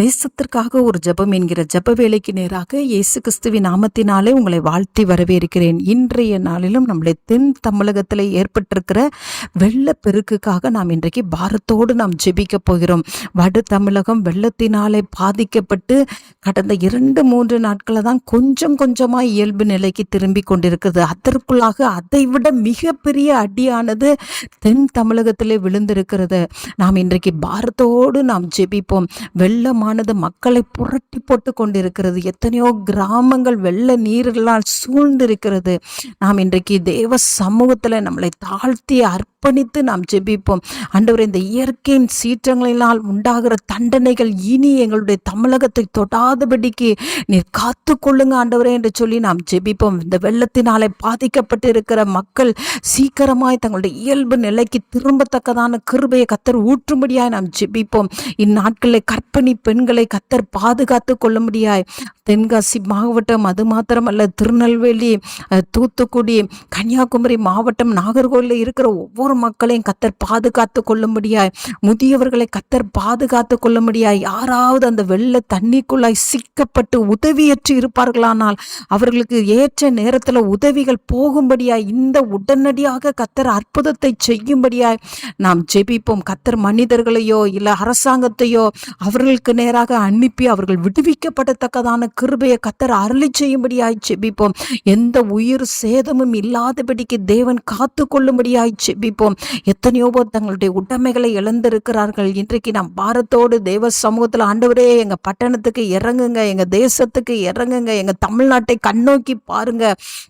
தேசத்திற்காக ஒரு ஜெபம் என்கிற ஜெப வேலைக்கு நேராக இயேசு கிறிஸ்துவின் நாமத்தினாலே உங்களை வாழ்த்தி வரவேற்கிறேன். இன்றைய நாளிலும் நம்முடைய தென் தமிழகத்தில் ஏற்பட்டிருக்கிற வெள்ளப்பெருக்குக்காக நாம் இன்றைக்கு பாரத்தோடு நாம் ஜெபிக்க போகிறோம். வட தமிழகம் வெள்ளத்தினாலே பாதிக்கப்பட்டு கடந்த இரண்டு மூன்று நாட்களில் தான் கொஞ்சம் கொஞ்சமாக இயல்பு நிலைக்கு திரும்பி கொண்டிருக்கிறது அதற்குள்ளாக அதை விட மிகப்பெரிய அடியானது தென் தமிழகத்திலே விழுந்திருக்கிறது. நாம் இன்றைக்கு பாரத்தோடு நாம் ஜெபிப்போம். வெள்ளம் வெள்ளமானது மக்களை புரட்டி போட்டு கொண்டிருக்கிறது. எத்தனையோ கிராமங்கள் வெள்ள நீரெல்லாம் சூழ்ந்திருக்கிறது. நாம் இன்றைக்கு தேவ சமூகத்தில் நம்மளை தாழ்த்தி அர்ப்பணித்து நாம் ஜெபிப்போம். அண்டவர் இந்த இயற்கையின் சீற்றங்களினால் உண்டாகிற தண்டனைகள் இனி எங்களுடைய தமிழகத்தை தொடாதபடிக்கு நீர் காத்து கொள்ளுங்க ஆண்டவரே என்று சொல்லி நாம் ஜெபிப்போம். இந்த வெள்ளத்தினாலே பாதிக்கப்பட்டு இருக்கிற மக்கள் சீக்கிரமாய் தங்களுடைய இயல்பு நிலைக்கு திரும்பத்தக்கதான கிருபையை கத்தர் ஊற்றும்படியாய் நாம் ஜெபிப்போம். இந்நாட்களில் கற்பணிப்பு பெண்களை கத்தர் பாதுகாத்து கொள்ளும்படியாய் தென்காசி மாவட்டம் அது மாத்திரமல்ல திருநெல்வேலி தூத்துக்குடி கன்னியாகுமரி மாவட்டம் நாகர்கோவிலில் இருக்கிற ஒவ்வொரு மக்களையும் கத்தர் பாதுகாத்து கொள்ளும்படியாய் முதியவர்களை கத்தர் பாதுகாத்து கொள்ளும்படியாய் யாராவது அந்த வெள்ள தண்ணிக்குள்ளாய் சிக்கப்பட்டு உதவியற்று இருப்பார்களானால் அவர்களுக்கு ஏற்ற நேரத்தில் உதவிகள் போகும்படியாய் இந்த உடனடியாக கத்தர் அற்புதத்தை செய்யும்படியாய் நாம் ஜெபிப்போம். கத்தர் மனிதர்களையோ இல்லை அரசாங்கத்தையோ அவர்களுக்கு நேராக அனுப்பி அவர்கள் விடுவிக்கப்படத்தக்கதான கிருபையை கத்தர் அருளி செய்யும்படியாய் செபிப்போம் எந்த உயிர் சேதமும் இல்லாதபடிக்கு தேவன் காத்து கொள்ளும்படியாய் செபிப்போம் எத்தனையோ தங்களுடைய உடைமைகளை இழந்திருக்கிறார்கள். இன்றைக்கு நாம் பாரத்தோடு தேவ சமூகத்தில் ஆண்டவரே எங்க பட்டணத்துக்கு இறங்குங்க எங்க தேசத்துக்கு இறங்குங்க எங்க தமிழ்நாட்டை கண்ணோக்கி பாருங்க.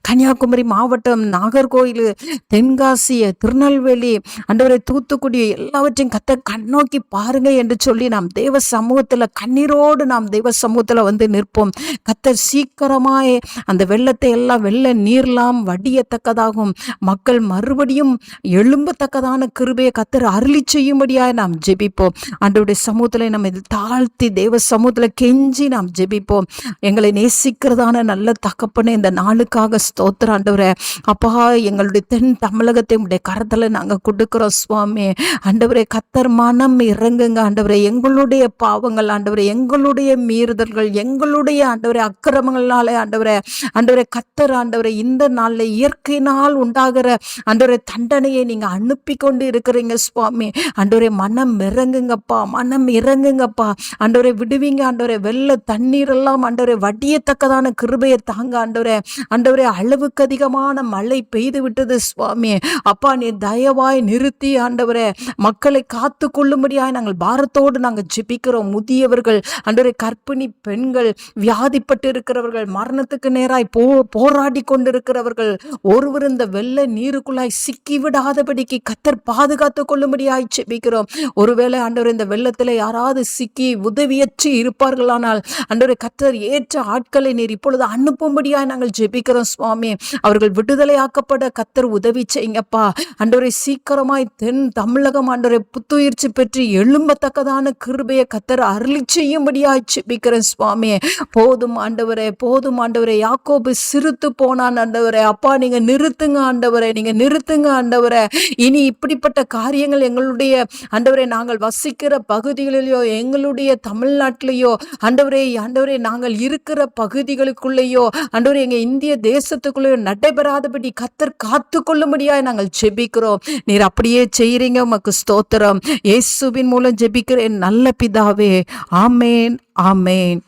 கன்னியாகுமரி மாவட்டம் நாகர்கோயில் தென்காசி திருநெல்வேலி ஆண்டவரே தூத்துக்குடி எல்லாவற்றையும் கத்த கண்ணோக்கி பாருங்க என்று சொல்லி நாம் தேவ சமூகத்தில் கண்ணீரோடு நாம் தெய்வ சமூகத்தில் வந்து நிற்போம். கத்தர் சீக்கிரமாய் அந்த வெள்ளத்தை எல்லாம் வெள்ள நீர்லாம் வடியத்தக்கதாகும். மக்கள் மறுபடியும் எழும்பத்தக்கதான கிருபையை கத்தர் அருளி செய்யும்படியாக நாம் ஜெபிப்போம். அன்றைய சமூகத்தில் நம்ம இது தாழ்த்தி தேவ சமூகத்தில் கெஞ்சி நாம் ஜெபிப்போம். எங்களை நேசிக்கிறதான நல்ல தகப்பனே இந்த நாளுக்காக ஸ்தோத்திர ஆண்டவரே. அப்பா எங்களுடைய தென் தமிழகத்தை உடைய கரத்தில் நாங்கள் கொடுக்குறோம் சுவாமி. ஆண்டவரே கத்தர் மனம் இறங்குங்க ஆண்டவரே. எங்களுடைய பாவங்கள் ஆண்டவரே எங்களுடைய மீறுதல்கள் எங்களுடைய ஆண்டவரை அக்கிரமங்களாலே ஆண்டவரை ஆண்டவரை கத்தர் ஆண்டவரை இந்த நாளில் இயற்கையினால் உண்டாகிற ஆண்டவரை தண்டனையை நீங்க அனுப்பி கொண்டு இருக்கிறீங்க சுவாமி. ஆண்டவரை மனம் இறங்குங்கப்பா மனம் இறங்குங்கப்பா. ஆண்டவரை விடுவீங்க ஆண்டவரை வெள்ள தண்ணீர் எல்லாம் ஆண்டவரை வடியத்தக்கதான கிருபையை தாங்க ஆண்டவரே. ஆண்டவரை அளவுக்கு அதிகமான மழை பெய்து விட்டது சுவாமி. அப்பா நீ தயவாய் நிறுத்தி ஆண்டவரே மக்களை காத்து கொள்ளும்படியாய் நாங்கள் பாரத்தோடு நாங்கள் ஜெபிக்கிறோம். முதியவர்கள் ஆண்டவரே கற்பிணி பெண்கள் வியாதிப்பட்டு இருக்கிறவர்கள் மரணத்துக்கு நேராய் போ போராடி கொண்டிருக்கிறவர்கள் ஒருவர் இந்த வெள்ள நீருக்குள்ளாய் சிக்கி விடாதபடிக்கு கத்தர் பாதுகாத்து கொள்ளும்படியாய் செபிக்கிறோம் ஒருவேளை அன்றவர் இந்த வெள்ளத்தில் யாராவது சிக்கி உதவியற்று இருப்பார்களானால் ஆண்டவரே கத்தர் ஏற்ற ஆட்களை நீர் இப்பொழுது அனுப்பும்படியாய் நாங்கள் ஜெபிக்கிறோம் சுவாமி. அவர்கள் விடுதலையாக்கப்பட கத்தர் உதவி செய்யுங்கப்பா. அன்றரை சீக்கிரமாய் தென் தமிழகம் அன்றரை புத்துயிர்ச்சி பெற்று எழும்பத்தக்கதான கிருபையை கத்தர் அருள் செய்யும்படியாய் ஜெபிக்கிறேன் சுவாமி போதும் ஆண்டவரே போதும் ஆண்டவரே. யாக்கோபு சிறுத்து போனான் ஆண்டவரே. அப்பா நீங்க நிறுத்துங்க ஆண்டவரே நீங்க நிறுத்துங்க ஆண்டவரே. இனி இப்படிப்பட்ட காரியங்கள் எங்களுடைய ஆண்டவரே நாங்கள் வசிக்கிற பகுதிகளிலேயோ எங்களுடைய தமிழ்நாட்டிலேயோ ஆண்டவரே ஆண்டவரே நாங்கள் இருக்கிற பகுதிகளுக்குள்ளேயோ ஆண்டவரே எங்க இந்திய தேசத்துக்குள்ளேயோ நடைபெறாதபடி கத்தர் காத்து கொள்ளும்படியாய் நாங்கள் ஜெபிக்கிறோம். நீர் அப்படியே செய்யறீங்க உமக்கு ஸ்தோத்திரம். இயேசுவின் மூலம் ஜெபிக்கிறேன் நல்ல பிதாவே ஆமேன் ஆமேன்